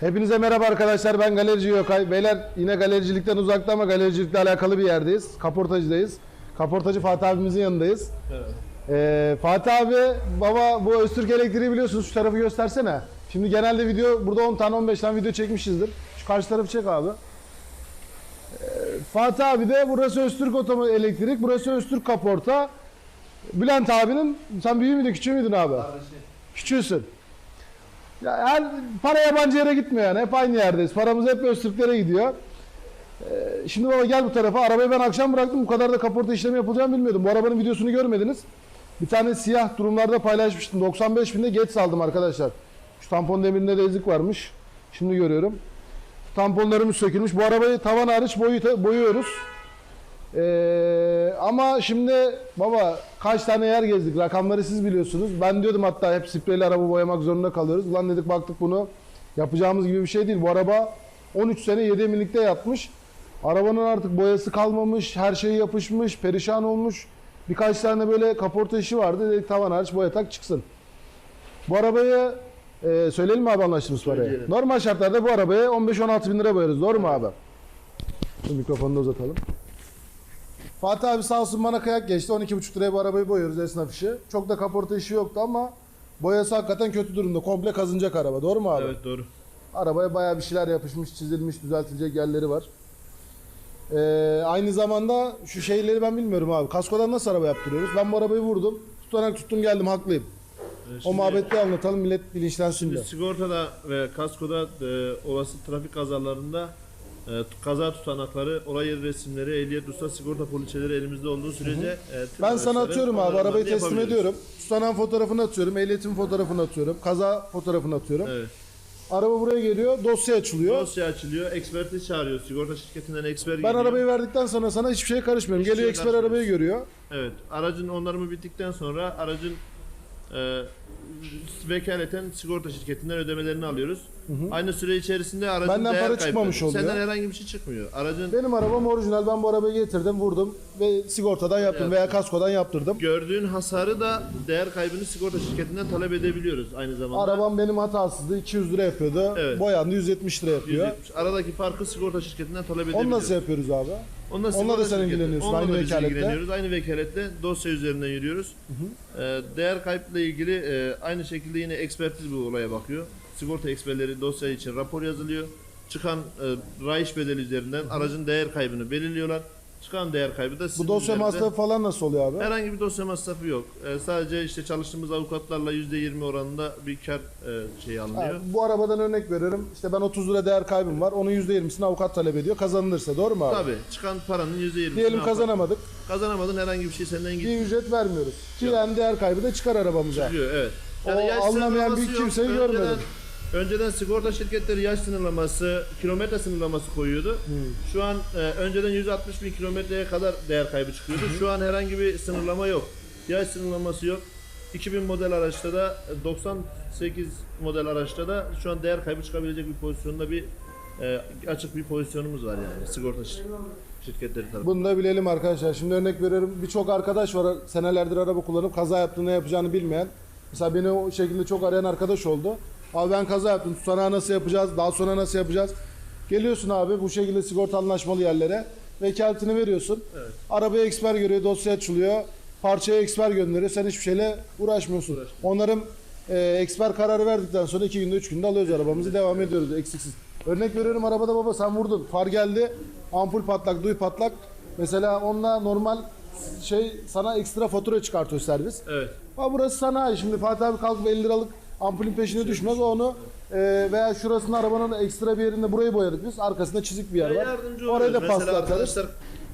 Hepinize merhaba arkadaşlar. Ben galerici Yokay. Beyler yine galericilikten uzakta ama galericilikle alakalı bir yerdeyiz. Kaportacıdayız. Kaportacı Fatih abimizin yanındayız. Evet. Ee, Fatih abi baba bu Öztürk Elektriği biliyorsunuz şu tarafı göstersene. Şimdi genelde video burada 10 tane 15 tane video çekmişizdir. Şu karşı tarafı çek abi. Ee, Fatih abi de burası Öztürk Otomo Elektrik, burası Öztürk Kaporta. Bülent abinin sen büyüğü müydün küçüğü müydün abi? Küçüğüsün. Ya her para yabancı yere gitmiyor yani. Hep aynı yerdeyiz. Paramız hep Öztürklere gidiyor. Ee, şimdi baba gel bu tarafa. Arabayı ben akşam bıraktım. Bu kadar da kaporta işlemi yapılacağını bilmiyordum. Bu arabanın videosunu görmediniz. Bir tane siyah durumlarda paylaşmıştım. 95 binde geç saldım arkadaşlar. Şu tampon demirinde de ezik varmış. Şimdi görüyorum. Tamponlarımız sökülmüş. Bu arabayı tavan hariç boyu, boyuyoruz. Ee, ama şimdi baba kaç tane yer gezdik rakamları siz biliyorsunuz. Ben diyordum hatta hep spreyli araba boyamak zorunda kalıyoruz. Ulan dedik baktık bunu yapacağımız gibi bir şey değil. Bu araba 13 sene 7 eminlikte yatmış. Arabanın artık boyası kalmamış, her şey yapışmış, perişan olmuş. Birkaç tane böyle kaporta işi vardı. Dedik tavan hariç boya tak çıksın. Bu arabayı e, söyleyelim mi abi anlaştığımız parayı? Söyleyelim. Normal şartlarda bu arabayı 15-16 bin lira boyarız. Doğru mu abi? Şu mikrofonu da uzatalım. Fatih abi sağ olsun bana kıyak geçti. 12,5 liraya bu arabayı boyuyoruz esnaf işi. Çok da kaporta işi yoktu ama boyası hakikaten kötü durumda. Komple kazınacak araba. Doğru mu abi? Evet doğru. Arabaya bayağı bir şeyler yapışmış, çizilmiş, düzeltilecek yerleri var. Ee, aynı zamanda şu şeyleri ben bilmiyorum abi. Kaskodan nasıl araba yaptırıyoruz? Ben bu arabayı vurdum. Tutanak tuttum geldim haklıyım. Ee, O muhabbeti anlatalım millet bilinçlensin Şimdi de. sigortada ve kaskoda e, olası trafik kazalarında e, kaza tutanakları, olay resimleri, ehliyet, ruhsat, sigorta poliçeleri elimizde olduğu sürece e, tüm Ben sana atıyorum abi arabayı teslim ediyorum. Tutanağın fotoğrafını atıyorum, ehliyetin fotoğrafını atıyorum, kaza fotoğrafını atıyorum. Evet. Araba buraya geliyor, dosya açılıyor. Dosya açılıyor, ekspertiz çağırıyor. Sigorta şirketinden eksper Ben geliyor. arabayı verdikten sonra sana hiçbir şeye karışmıyorum. Hiçbir Geliyor şeye eksper arabayı görüyor. Evet. Aracın onarımı bittikten sonra aracın e, vekaleten sigorta şirketinden ödemelerini alıyoruz. Aynı süre içerisinde aracın Benden değer para kaybı- çıkmamış oluyor. Senden herhangi bir şey çıkmıyor. Aracın Benim arabam orijinal. Ben bu arabayı getirdim, vurdum ve sigortadan yaptım Evet. veya kaskodan yaptırdım. gördüğün hasarı da değer kaybını sigorta şirketinden talep edebiliyoruz aynı zamanda. Arabam benim hatasızdı. 200 lira yapıyordu. Evet. Boyandı 170 lira yapıyor. 170. Aradaki farkı sigorta şirketinden talep edebiliyoruz. Onu nasıl yapıyoruz abi? Onunla, Onunla sigorta da sen şirketi- ilgileniyorsun, onunla aynı da biz vekaletle. ilgileniyoruz. Aynı vekaletle dosya üzerinden yürüyoruz. Ee, değer kayıpla ilgili e, aynı şekilde yine ekspertiz bu olaya bakıyor. Sigorta eksperleri dosya için rapor yazılıyor. Çıkan e, rayiç bedeli üzerinden aracın değer kaybını belirliyorlar. Çıkan değer kaybı da sizin Bu dosya üzerinde- masrafı falan nasıl oluyor abi? Herhangi bir dosya masrafı yok. Ee, sadece işte çalıştığımız avukatlarla %20 oranında bir kar e, şey Ha, alınıyor. bu arabadan örnek veriyorum. İşte ben 30 lira değer kaybım var. Onun %20'sini avukat talep ediyor. Kazanılırsa doğru mu abi? Tabii çıkan paranın %20'sini Diyelim avukat- kazanamadık. Kazanamadın herhangi bir şey senden gidiyor. Bir ücret vermiyoruz. Ki yani değer kaybı da çıkar arabamıza. Çıkıyor, evet. O anlamayan bir kimseyi görmedim. Önceden sigorta şirketleri yaş sınırlaması, kilometre sınırlaması koyuyordu. Hmm. Şu an e, önceden 160 bin kilometreye kadar değer kaybı çıkıyordu. Şu an herhangi bir sınırlama yok. Yaş sınırlaması yok. 2000 model araçta da e, 98 model araçta da şu an değer kaybı çıkabilecek bir pozisyonda bir e, açık bir pozisyonumuz var yani sigorta şir- şirketleri tarafından. Bunu da bilelim arkadaşlar. Şimdi örnek veriyorum. Birçok arkadaş var senelerdir araba kullanıp kaza yaptığını ne yapacağını bilmeyen. Mesela beni o şekilde çok arayan arkadaş oldu. Abi ben kaza yaptım. Tutanağı nasıl yapacağız? Daha sonra nasıl yapacağız? Geliyorsun abi bu şekilde sigorta anlaşmalı yerlere. Vekaletini veriyorsun. Evet. Arabaya eksper görüyor, dosya açılıyor. Parçaya eksper gönderiyor. Sen hiçbir şeyle uğraşmıyorsun. Uğraşmıyorum. Onların e, eksper kararı verdikten sonra iki günde, üç günde alıyoruz arabamızı. Devam ediyoruz eksiksiz. Örnek veriyorum arabada baba sen vurdun. Far geldi. Ampul patlak, duy patlak. Mesela onunla normal şey sana ekstra fatura çıkartıyor servis. Evet. Ha burası sanayi. Şimdi Fatih abi kalkıp 50 liralık ampulün peşine düşmez. Onu e, veya şurasını arabanın ekstra bir yerinde burayı boyadık biz. Arkasında çizik bir yer var. Yardımcı Orayı da oluyoruz. Mesela arkadaşlar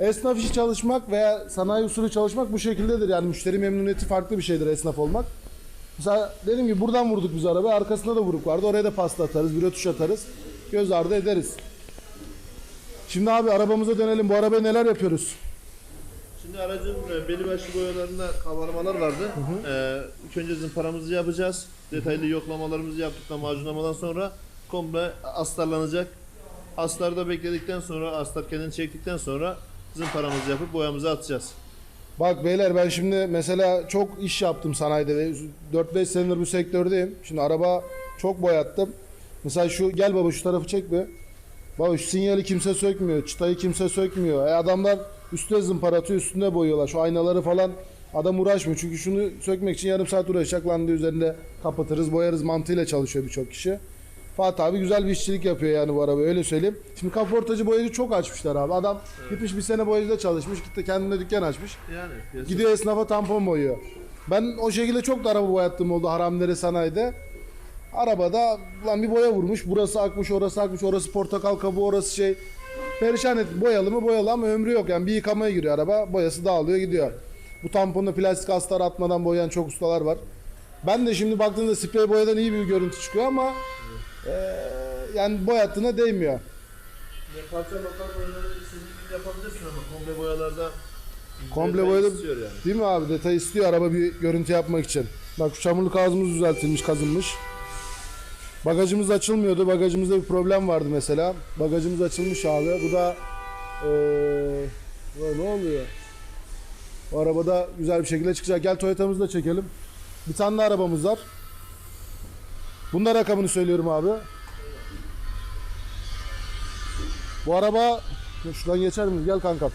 Esnaf işi çalışmak veya sanayi usulü çalışmak bu şekildedir. Yani müşteri memnuniyeti farklı bir şeydir esnaf olmak. Mesela dedim ki buradan vurduk biz arabayı. Arkasında da vuruk vardı. Oraya da pasta atarız, bir tuş atarız. Göz ardı ederiz. Şimdi abi arabamıza dönelim. Bu arabaya neler yapıyoruz? Şimdi aracın e, belli başlı boyalarında kabarmalar vardı. Ee, ilk önce zımparamızı yapacağız. Detaylı yoklamalarımızı yaptıktan, macunlamadan sonra komple astarlanacak. Astarda bekledikten sonra, astar kendini çektikten sonra zımparamızı yapıp boyamızı atacağız. Bak beyler ben şimdi mesela çok iş yaptım sanayide ve 4-5 senedir bu sektördeyim. Şimdi araba çok boyattım. Mesela şu gel baba şu tarafı çek be. Şu sinyali kimse sökmüyor. Çıtayı kimse sökmüyor. E adamlar üstüne zımpara atıyor üstünde boyuyorlar. Şu aynaları falan adam uğraşmıyor. Çünkü şunu sökmek için yarım saat uğraşacak. Lan üzerinde kapatırız boyarız mantığıyla çalışıyor birçok kişi. Fatih abi güzel bir işçilik yapıyor yani bu araba öyle söyleyeyim. Şimdi kaportacı boyacı çok açmışlar abi. Adam gitmiş bir sene boyacıda çalışmış. Gitti kendine dükkan açmış. Yani Gidiyor esnafa tampon boyuyor. Ben o şekilde çok da araba boyattığım oldu Haramdere sanayide. Arabada lan bir boya vurmuş. Burası akmış, orası akmış, orası portakal kabuğu, orası şey. Perişan et. Boyalı mı boyalı ama ömrü yok. Yani bir yıkamaya giriyor araba. Boyası dağılıyor gidiyor. Bu tamponda plastik astar atmadan boyayan çok ustalar var. Ben de şimdi baktığımda sprey boyadan iyi bir görüntü çıkıyor ama eee, yani boyattığına değmiyor. Ya parça lokal boyaları sizin yapabilirsin ama komple boyalarda Komple boyada istiyor yani. değil mi abi? Detay istiyor araba bir görüntü yapmak için. Bak şu çamurluk ağzımız düzeltilmiş, kazınmış. Bagajımız açılmıyordu. Bagajımızda bir problem vardı mesela. Bagajımız açılmış abi. Bu da bu ne oluyor? Bu arabada güzel bir şekilde çıkacak. Gel Toyota'mızı da çekelim. Bir tane de arabamız var. Bunda rakamını söylüyorum abi. Bu araba şuradan geçer miyiz? Gel kankam.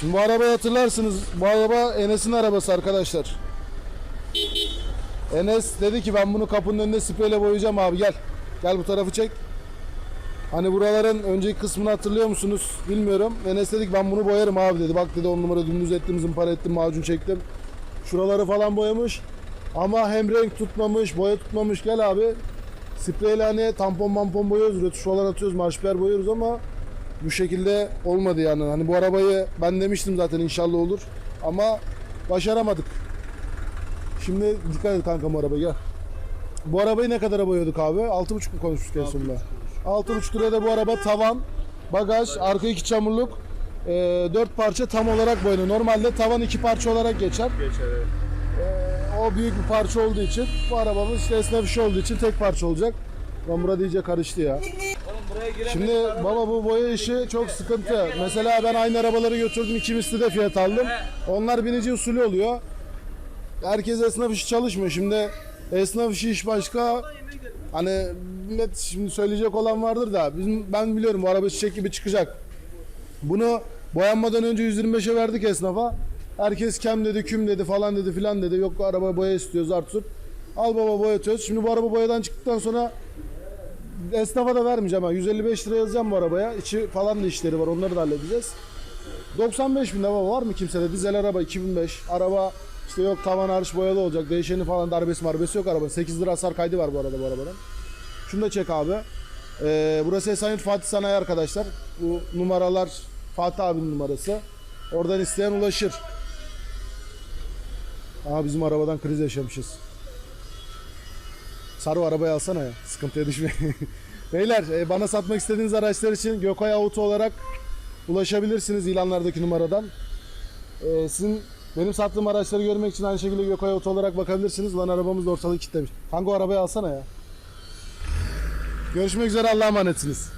Şimdi bu arabayı hatırlarsınız. Bu araba Enes'in arabası arkadaşlar. Enes dedi ki ben bunu kapının önünde spreyle boyayacağım abi gel. Gel bu tarafı çek. Hani buraların önceki kısmını hatırlıyor musunuz bilmiyorum. Enes dedi ki ben bunu boyarım abi dedi. Bak dedi on numara dümdüz ettim zımpara ettim macun çektim. Şuraları falan boyamış. Ama hem renk tutmamış boya tutmamış gel abi. Spreyle hani tampon mampon boyuyoruz. Rötuş falan atıyoruz marşpiyer boyuyoruz ama bu şekilde olmadı yani. Hani bu arabayı ben demiştim zaten inşallah olur. Ama başaramadık. Şimdi dikkat et kankam bu arabaya gel. Bu arabayı ne kadara boyuyorduk abi? 6.5 mu konuşmuştuk en sonunda? 6.5 liraya da bu araba tavan, bagaj, arka iki çamurluk, 4 parça tam olarak boyanıyor. Normalde tavan iki parça olarak geçer. Geçer evet. Ee, o büyük bir parça olduğu için bu arabamız işte esnaf işi olduğu için tek parça olacak. Lan burada iyice karıştı ya. Şimdi baba bu boya işi çok sıkıntı. Mesela ben aynı arabaları götürdüm iki de fiyat aldım. Onlar binici usulü oluyor. Herkes esnaf işi çalışmıyor. Şimdi esnaf işi iş başka. Hani millet şimdi söyleyecek olan vardır da bizim, ben biliyorum bu araba çiçek gibi çıkacak. Bunu boyanmadan önce 125'e verdik esnafa. Herkes kem dedi, küm dedi falan dedi filan dedi. Yok araba boya istiyoruz artık. Al baba boyatıyoruz. Şimdi bu araba boyadan çıktıktan sonra esnafa da vermeyeceğim ha. 155 lira yazacağım bu arabaya. İçi falan da işleri var. Onları da halledeceğiz. 95 bin lira var mı kimsede? Dizel araba 2005. Araba işte yok tavan hariç boyalı olacak. Değişeni falan darbesi marbesi yok arabanın. 8 lira hasar kaydı var bu arada bu arabanın. Şunu da çek abi. Ee, burası Esenyurt Fatih Sanayi arkadaşlar. Bu numaralar Fatih abinin numarası. Oradan isteyen ulaşır. Aa bizim arabadan kriz yaşamışız. Sarı arabayı alsana ya. Sıkıntıya düşme. Beyler e, bana satmak istediğiniz araçlar için Gökay Auto olarak ulaşabilirsiniz ilanlardaki numaradan. E, sizin benim sattığım araçları görmek için aynı şekilde Gökay Auto olarak bakabilirsiniz. Lan arabamız da ortalığı kilitlemiş. Kanka o arabayı alsana ya. Görüşmek üzere Allah'a emanetsiniz.